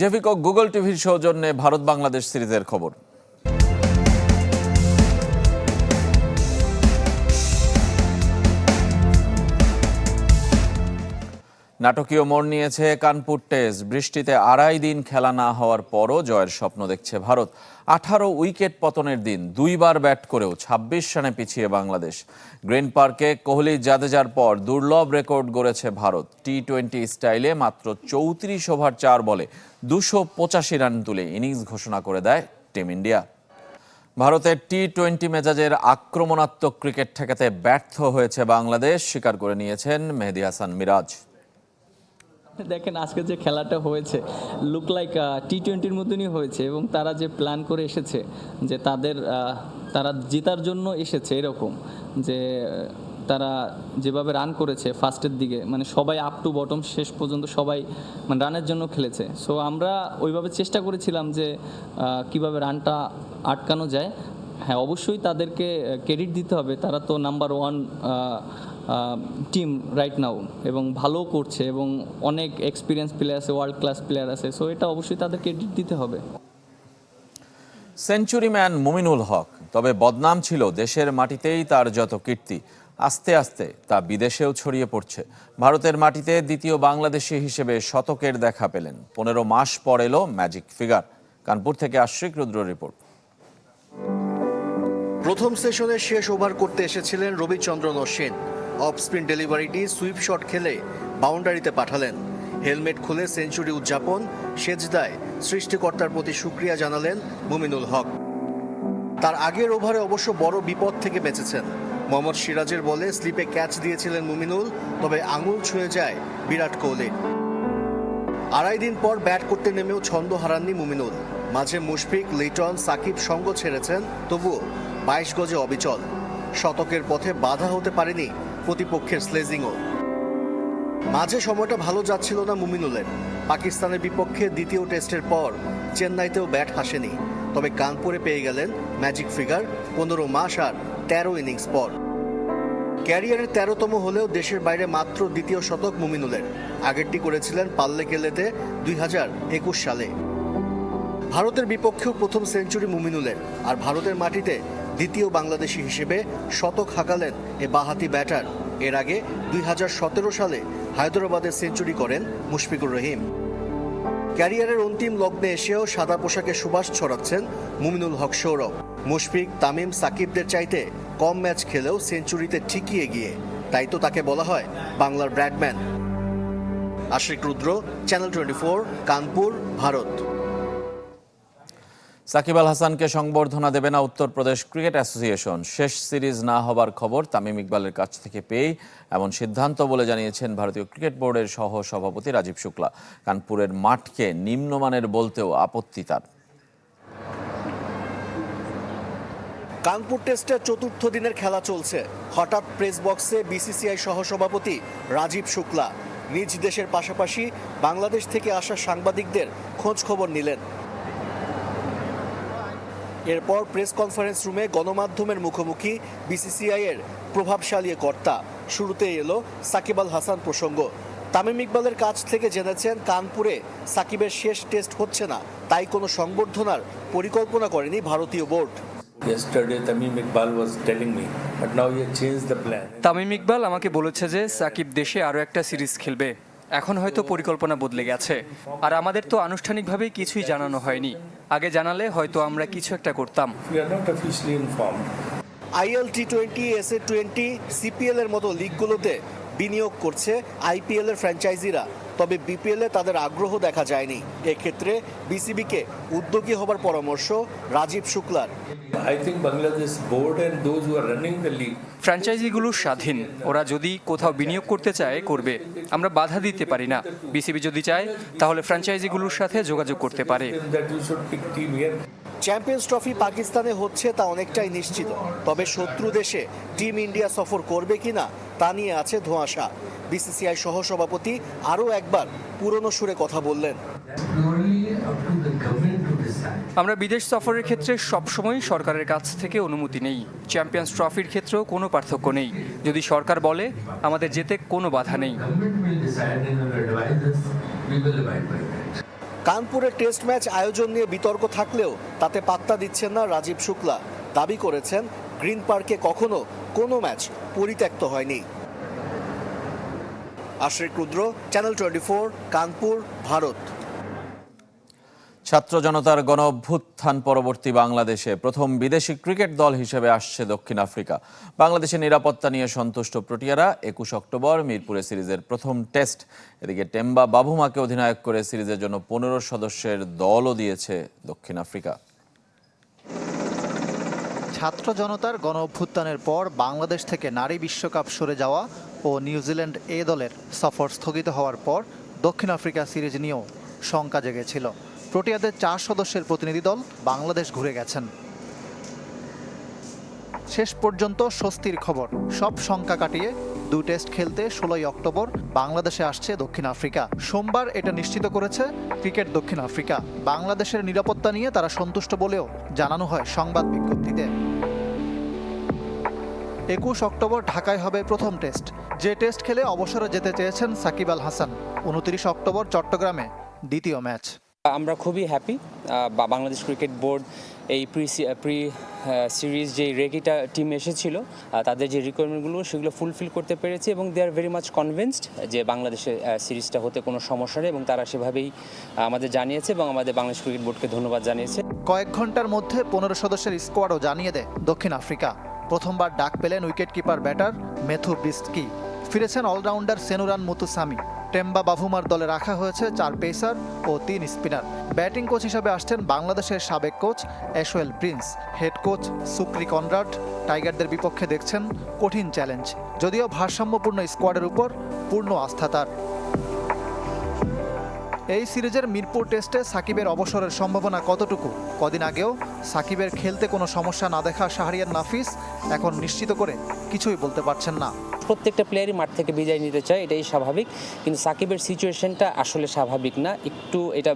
জেভিক ও Google টিভির সৌজন্যে ভারত বাংলাদেশ সিরিজের খবর। নাটকীয় মোড় নিয়েছে কানপুর টেস্ট। বৃষ্টিতে আড়াই দিন খেলা না হওয়ার পরও জয়ের স্বপ্ন দেখছে ভারত। আঠারো উইকেট পতনের দিন দুইবার ব্যাট করেও ২৬ রানে পিছিয়ে বাংলাদেশ। গ্রিন পার্কে কোহলি জাদেজার পর দুর্লভ রেকর্ড গড়েছে ভারত। টি টোয়েন্টি স্টাইলে মাত্র চৌত্রিশ ওভার চার বলে দুশো পঁচাশি রান তুলে ইনিংস ঘোষণা করে দেয় টিম ইন্ডিয়া। ভারতের টি টোয়েন্টি মেজাজের আক্রমণাত্মক ক্রিকেট ঠেকাতে ব্যর্থ হয়েছে বাংলাদেশ, স্বীকার করে নিয়েছেন মেহেদি হাসান মিরাজ। দেখেন আজকে যে খেলাটা হয়েছে লুক লাইক টি টোয়েন্টির মতনই হয়েছে এবং তারা যে প্ল্যান করে এসেছে, যে তাদের তারা জেতার জন্য এসেছে এরকম, যে, তারা যেভাবে রান করেছে ফার্স্টের দিকে মানে সবাই আপ টু বটম শেষ পর্যন্ত সবাই মানে রানের জন্য খেলেছে। সো আমরা ওইভাবে চেষ্টা করেছিলাম যে কীভাবে রানটা আটকানো যায়। হ্যাঁ অবশ্যই তাদেরকে ক্রেডিট দিতে হবে। তারা তো number one team right now এবং ভালো করছে এবং অনেক এক্সপিরিয়েন্স প্লেয়ার আছে ওয়ার্ল্ড ক্লাস প্লেয়ার আছে সো এটা অবশ্যই তাদের ক্রেডিট দিতে হবে। সেঞ্চুরি ম্যান মুমিনুল হক তবে বদনাম ছিল দেশের মাটিতেই তার যত কীর্তি আস্তে আস্তে তা বিদেশেও ছড়িয়ে পড়ছে। ভারতের মাটিতে দ্বিতীয় বাংলাদেশি হিসেবে শতকের দেখা পেলেন। পনেরো মাস পর এলো ম্যাজিক ফিগার কানপুর থেকে আশ্রিক রুদ্র রিপোর্ট। প্রথম সেশনে শেষ ওভার করতে এসেছিলেন রবিচন্দ্রন অশ্বিন অফ স্পিন ডেলিভারিটি সুইপ শট খেলে বাউন্ডারিতে পাঠালেন। হেলমেট খুলে সেঞ্চুরি উদযাপন সেজদায় সৃষ্টিকর্তার প্রতি সুক্রিয়া জানালেন মুমিনুল হক। তার আগের ওভারে অবশ্য বড় বিপদ থেকে বেঁচেছেন। মোহাম্মদ সিরাজের বলে স্লিপে ক্যাচ দিয়েছিলেন মুমিনুল, তবে আঙুল ছুঁয়ে যায় বিরাট কোহলি। আড়াই দিন পর ব্যাট করতে নেমেও ছন্দ হারাননি মুমিনুল। মাঝে মুশফিক, লিটন, সাকিব সঙ্গ ছেড়েছেন, তবুও বাইশ গজে অবিচল। শতকের পথে বাধা হতে পারেনি প্রতিপক্ষের স্লেজিংও। মাঝে সময়টা ভালো যাচ্ছিল না মুমিনুলের। পাকিস্তানের বিপক্ষে দ্বিতীয় টেস্টের পর চেন্নাইতেও ব্যাট হাসেনি। তবে কানপুরে পেয়ে গেলেন ম্যাজিক ফিগার, পনেরো মাস আর তেরো ইনিংস পর। ক্যারিয়ারের তেরোতম হলেও দেশের বাইরে মাত্র দ্বিতীয় শতক মুমিনুলের। আগেরটি করেছিলেন পাল্লে কেলেতে দুই হাজার একুশ সালে। ভারতের বিপক্ষেও প্রথম সেঞ্চুরি মুমিনুলের, আর ভারতের মাটিতে দ্বিতীয় বাংলাদেশি হিসেবে শতক হাঁকালেন এ বাহাতি ব্যাটার। এর আগে দুই হাজার সতেরো সালে হায়দরাবাদে সেঞ্চুরি করেন মুশফিকুর রহিম। ক্যারিয়ারের অন্তিম লগ্নে এসেও সাদা পোশাকে সুবাস ছড়াচ্ছেন মুমিনুল হক সৌরভ। মুশফিক, তামিম, সাকিবদের চাইতে কম ম্যাচ খেলেও সেঞ্চুরিতে ঠিকই এগিয়ে। তাই তো তাকে বলা হয় বাংলার Bradman. Ashiq Rudra, channel twenty Kanpur, Bharat. Shakib Al হাসানকে সংবর্ধনা দেবে না উত্তরপ্রদেশ ক্রিকেট অ্যাসোসিয়েশন। শেষ সিরিজ না হবার খবর তামিম ইকবালের কাছ থেকে পেয়েই এমন সিদ্ধান্ত বলে জানিয়েছেন ভারতীয় ক্রিকেট বোর্ডের সহ সভাপতি রাজীব শুক্লা। কানপুরের মাঠকে নিম্নমানের বলতেও আপত্তি তার। কানপুর টেস্টের চতুর্থ দিনের খেলা চলছে। হঠাৎ প্রেস বক্সে বিসিসিআই সহসভাপতি রাজীব শুক্লা। নিজ দেশের পাশাপাশি বাংলাদেশ থেকে আসা সাংবাদিকদের খোঁজ খবর নিলেন। এরপর প্রেস কনফারেন্স রুমে গণমাধ্যমের মুখোমুখি বিসিসিআই এর প্রভাবশালী কর্তা। শুরুতেই এলো সাকিব আল হাসান প্রসঙ্গ। তামিম ইকবালের কাছ থেকে জেনেছেন কানপুরে সাকিবের শেষ টেস্ট হচ্ছে না তাই কোনো সংবর্ধনার পরিকল্পনা করেনি ভারতীয় বোর্ড. তামিম ইকবাল আমাকে বলেছে যে সাকিব দেশে আরও একটা সিরিজ খেলবে। এখন হয়তো পরিকল্পনা বদলে গেছে। আর আমাদের তো আনুষ্ঠানিকভাবে কিছুই জানানো হয়নি। আগে জানালে হয়তো আমরা কিছু একটা করতাম. IL T twenty S A twenty CPL এর মতো লিগগুলোতে বিনিয়োগ করছে আইপিএল এর ফ্র্যাঞ্চাইজিরা। তবে বিপিএল এ তাদের আগ্রহ দেখা যায়নি। এক্ষেত্রে বিসিবিকে উদ্যোগী হবার পরামর্শ Rajib শুক্লার। I think Bangladesh board and those who are running the league ফ্র্যাঞ্চাইজিগুলো স্বাধীন। ওরা যদি কোথাও বিনিয়োগ করতে চায় করবে। আমরা বাধা দিতে পারি না। বিসিবি যদি চায় তাহলে ফ্র্যাঞ্চাইজিগুলোর সাথে যোগাযোগ করতে পারে। চ্যাম্পিয়ন্স ট্রফি পাকিস্তানে হচ্ছে তা অনেকটাই নিশ্চিত। তবে শত্রু দেশে টিম ইন্ডিয়া সফর করবে কিনা তা নিয়ে আছে ধোঁয়াশা। বিসিসিআই সহসভাপতি আরও একবার পুরনো সুরে কথা বললেন. আমরা বিদেশ সফরের ক্ষেত্রে সবসময় সরকারের কাছ থেকে অনুমতি নেই। চ্যাম্পিয়ন্স ট্রফির ক্ষেত্রেও কোনো পার্থক্য নেই। যদি সরকার বলে, আমাদের যেতে কোনো বাধা নেই। Government will decide and will advise us, we will abide by that. কানপুরে টেস্ট ম্যাচ আয়োজন নিয়ে বিতর্ক থাকলেও তাতে পাত্তা দিচ্ছেন না রাজীব শুক্লা দাবি করেছেন গ্রিন পার্কে কখনো কোনো ম্যাচ পরিত্যক্ত হয়নি আশ্রিক রুদ্র চ্যানেল টোয়েন্টি কানপুর ভারত ছাত্র জনতার গণ অভ্যুত্থান পরবর্তী বাংলাদেশে প্রথম বিদেশি ক্রিকেট দল হিসেবে আসছে দক্ষিণ আফ্রিকা। বাংলাদেশের নিরাপত্তা নিয়ে সন্তুষ্ট প্রোটিয়ারা একুশ অক্টোবর মিরপুরে সিরিজের প্রথম টেস্ট। এদিকে টেম্বা বাবুমাকে অধিনায়ক করে সিরিজের জন্য পনেরো সদস্যের দলও দিয়েছে দক্ষিণ আফ্রিকা। ছাত্র জনতার গণ অভ্যুত্থানের পর বাংলাদেশ থেকে নারী বিশ্বকাপ সরে যাওয়া ও নিউজিল্যান্ড এ দলের সফর স্থগিত হওয়ার পর দক্ষিণ আফ্রিকা সিরিজ নিয়েও শঙ্কা জেগেছিল। প্রোটিয়াদের চার সদস্যের প্রতিনিধি দল বাংলাদেশ ঘুরে গেছেন। শেষ পর্যন্ত স্বস্তির খবর। সব শঙ্কা কাটিয়ে দুই টেস্ট খেলতে ষোলোই অক্টোবর বাংলাদেশে আসছে দক্ষিণ আফ্রিকা। সোমবার এটা নিশ্চিত করেছে ক্রিকেট দক্ষিণ আফ্রিকা। বাংলাদেশের নিরাপত্তা নিয়ে তারা সন্তুষ্ট বলেও জানানো হয় সংবাদ বিজ্ঞপ্তিতে। একুশ অক্টোবর ঢাকায় হবে প্রথম টেস্ট। যে টেস্ট খেলে অবসরে যেতে চেয়েছেন সাকিব আল হাসান। উনত্রিশ অক্টোবর চট্টগ্রামে দ্বিতীয় ম্যাচ। আমরা খুবই হ্যাপি বাংলাদেশ ক্রিকেট বোর্ড এই প্রি প্রি সিরিজ যে রেগিটা টিম এসেছিল তাদের যে রিকোয়ারমেন্টগুলো সেগুলো ফুলফিল করতে পেরেছে এবং they are very much convinced যে বাংলাদেশে সিরিজটা হতে কোনো সমস্যা নেই এবং তারা সেভাবেই আমাদের জানিয়েছে এবং আমাদের বাংলাদেশ ক্রিকেট বোর্ডকে ধন্যবাদ জানিয়েছে। কয়েক ঘণ্টার মধ্যে পনেরো সদস্যের স্কোয়াডও জানিয়ে দেয় দক্ষিণ আফ্রিকা। প্রথমবার ডাক পেলেন wicket keeper batter Matthew Breetzke ফিরেছেন অলরাউন্ডার সেনুরান মুতুসামি। টেম্বা বাভুমার দলে রাখা হয়েছে চার পেসার ও তিন স্পিনার। ব্যাটিং কোচ হিসেবে আসছেন বাংলাদেশের সাবেক coach Ashwell Prince. Head coach Shukri Conrad টাইগারদের বিপক্ষে দেখছেন কঠিন চ্যালেঞ্জ, যদিও ভারসাম্যপূর্ণ স্কোয়াডের উপর পূর্ণ আস্থা তার। এই সিরিজের মিরপুর টেস্টে সাকিবের অবসরের সম্ভাবনা কতটুকু? কদিন আগেও সাকিবের খেলতে কোনো সমস্যা না দেখা শাহরিয়ার নাফিস এখন নিশ্চিত করে কিছুই বলতে পারছেন না। প্রত্যেকটা প্লেয়ারই মাঠ থেকে বিদায় নিতে চায় এটাই স্বাভাবিক। কিন্তু সাকিবের সিচুয়েশনটা আসলে স্বাভাবিক না। একটু এটা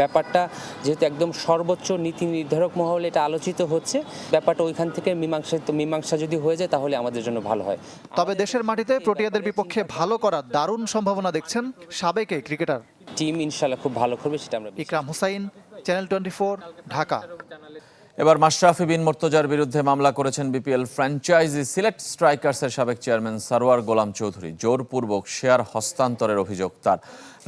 ব্যাপারটা যেহেতু একদম সর্বোচ্চ নীতি নির্ধারক মহলে এটা আলোচিত হচ্ছে ব্যাপারটা ওইখান থেকে মীমাংসা মীমাংসা যদি হয়ে যায় তাহলে আমাদের জন্য ভালো হয়। তবে দেশের মাটিতে প্রোটিয়াদের বিপক্ষে ভালো করার দারুণ সম্ভাবনা দেখছেন সাবেক এই ক্রিকেটার টিম ইনশাল্লাহ খুব ভালো করবে সেটা আমরা ইকরাম হুসাইন চ্যানেল টোয়েন্টি ঢাকা। এবার মাশরাফি বিন মোর্তজার বিরুদ্ধে মামলা করেছেন বিপিএল ফ্র্যাঞ্চাইজি সিলেট স্ট্রাইকার্সের সাবেক চেয়ারম্যান সারোয়ার গোলাম চৌধুরী। জোরপূর্বক শেয়ার হস্তান্তরের অভিযোগ তার।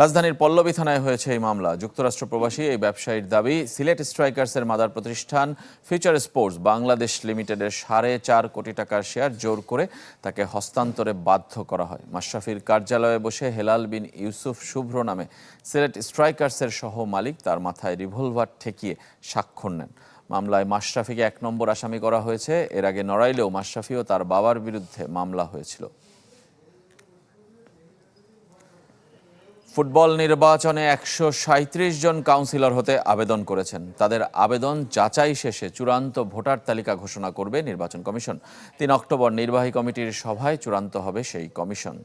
রাজধানীর পল্লবী থানায় হয়েছে এই মামলা। যুক্তরাষ্ট্র প্রবাসী এই ব্যবসায়ীর দাবি, সিলেট স্ট্রাইকার্সের মাদার প্রতিষ্ঠান ফিউচার স্পোর্টস বাংলাদেশ লিমিটেডের সাড়ে চার কোটি টাকার শেয়ার জোর করে তাকে হস্তান্তরে বাধ্য করা হয়। মাশরাফির কার্যালয়ে বসে হেলাল বিন ইউসুফ শুভ্র নামে সিলেট স্ট্রাইকার্সের সহ মালিক তার মাথায় রিভলভার ঠেকিয়ে স্বাক্ষর নেন। মামলায় মাশরাফিকে এক নম্বর আসামি করা হয়েছে। এর আগে নড়াইলেও মাশরাফি ও তার বাবার বিরুদ্ধে মামলা হয়েছিল। ফুটবল নির্বাচনে একশো জন কাউন্সিলর হতে আবেদন করেছেন। তাদের আবেদন যাচাই শেষে চূড়ান্ত ভোটার তালিকা ঘোষণা করবে নির্বাচন কমিশন। তিন অক্টোবর নির্বাহী কমিটির সভায় চূড়ান্ত হবে সেই কমিশন।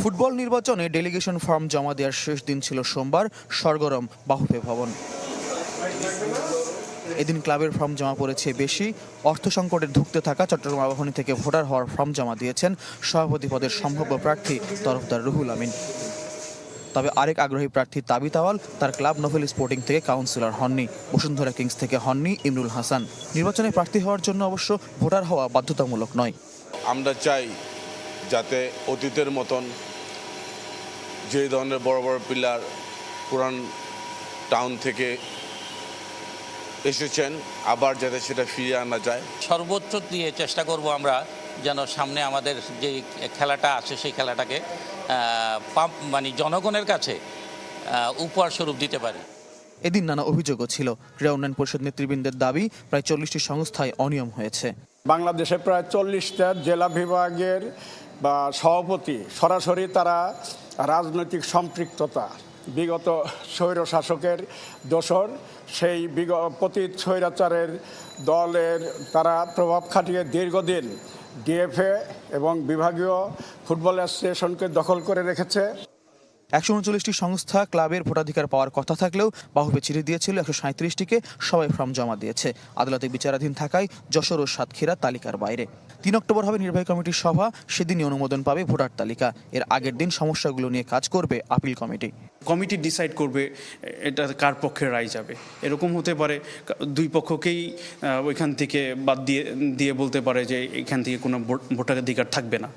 ফুটবল নির্বাচনে ডেলিগেশন ফর্ম জমা দেওয়ার শেষ দিন ছিল সোমবার, সরগরম বাহুপে ভবন। এদিন ক্লাবের ফর্ম জমা পড়েছে বেশি। অর্থ সংকটে ধুঁকতে থাকা চট্টগ্রাম আবাহনী থেকে ভোটার হওয়ার ফর্ম জমা দিয়েছেন সভাপতি পদের সম্ভাব্য প্রার্থী তরফদার রুহুল আমিন। তবে আরেক আগ্রহী প্রার্থী তাবি তাওয়াল, তার ক্লাব নোভেল স্পোর্টিং থেকে কাউন্সিলর হননি। বসুন্ধরা কিংস থেকে হননি ইমরুল হাসান। নির্বাচনে প্রার্থী হওয়ার জন্য অবশ্য ভোটার হওয়া বাধ্যতামূলক নয়। আমরা চাই যাতে অতীতের মতন যে ধরনের বড় বড় পিলার পুরান টাউন থেকে এসেছেন আবার যাতে সেটা ফিরিয়ে আনা যায়। সর্বোচ্চ দিয়ে চেষ্টা করব আমরা যেন সামনে আমাদের যে খেলাটা আছে সেই খেলাটাকে পাম্প মানে জনগণের কাছে উপহার স্বরূপ দিতে পারি। এদিন নানা অভিযোগও ছিল। ক্রীড়া উন্নয়ন পরিষদ নেতৃবৃন্দের দাবি প্রায় চল্লিশটি সংস্থায় অনিয়ম হয়েছে। বাংলাদেশে প্রায় চল্লিশটা জেলা বিভাগের বা সভাপতি সরাসরি তারা রাজনৈতিক সম্পৃক্ততা বিগত স্বৈর শাসকের দোসর সেই বিগ পতীত স্বৈরাচারের দলের তারা প্রভাব খাটিয়ে দীর্ঘদিন ডিএফএ এবং বিভাগীয় ফুটবল অ্যাসোসিয়েশনকে দখল করে রেখেছে। একশো উনচল্লিশটি সংস্থা ক্লাবের ভোটাধিকার পাওয়ার কথা থাকলেও বাহুবে চিঠি দিয়েছিল একশো সাঁত্রিশটিকে সবাই ফর্ম জমা দিয়েছে। আদালতে বিচারাধীন থাকায় যশোর ও সাতক্ষীরা তালিকার বাইরে। তিন অক্টোবর হবে নির্বাহী কমিটির সভা। সেদিনই অনুমোদন পাবে ভোটার তালিকা। এর আগের দিন সমস্যাগুলো নিয়ে কাজ করবে আপিল কমিটি। কমিটি ডিসাইড করবে এটা কার পক্ষে রায় যাবে। এরকম হতে পারে, দুই পক্ষকেই ওইখান থেকে বাদ দিয়ে দিয়ে বলতে পারে যে এখান থেকে কোনো ভোট- ভোটাধিকার থাকবে না।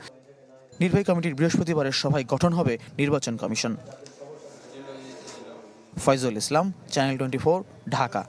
নির্বাহী কমিটির বৃহস্পতিবারের সভায় গঠন হবে নির্বাচন commission. Faizul Islam channel twenty Dhaka.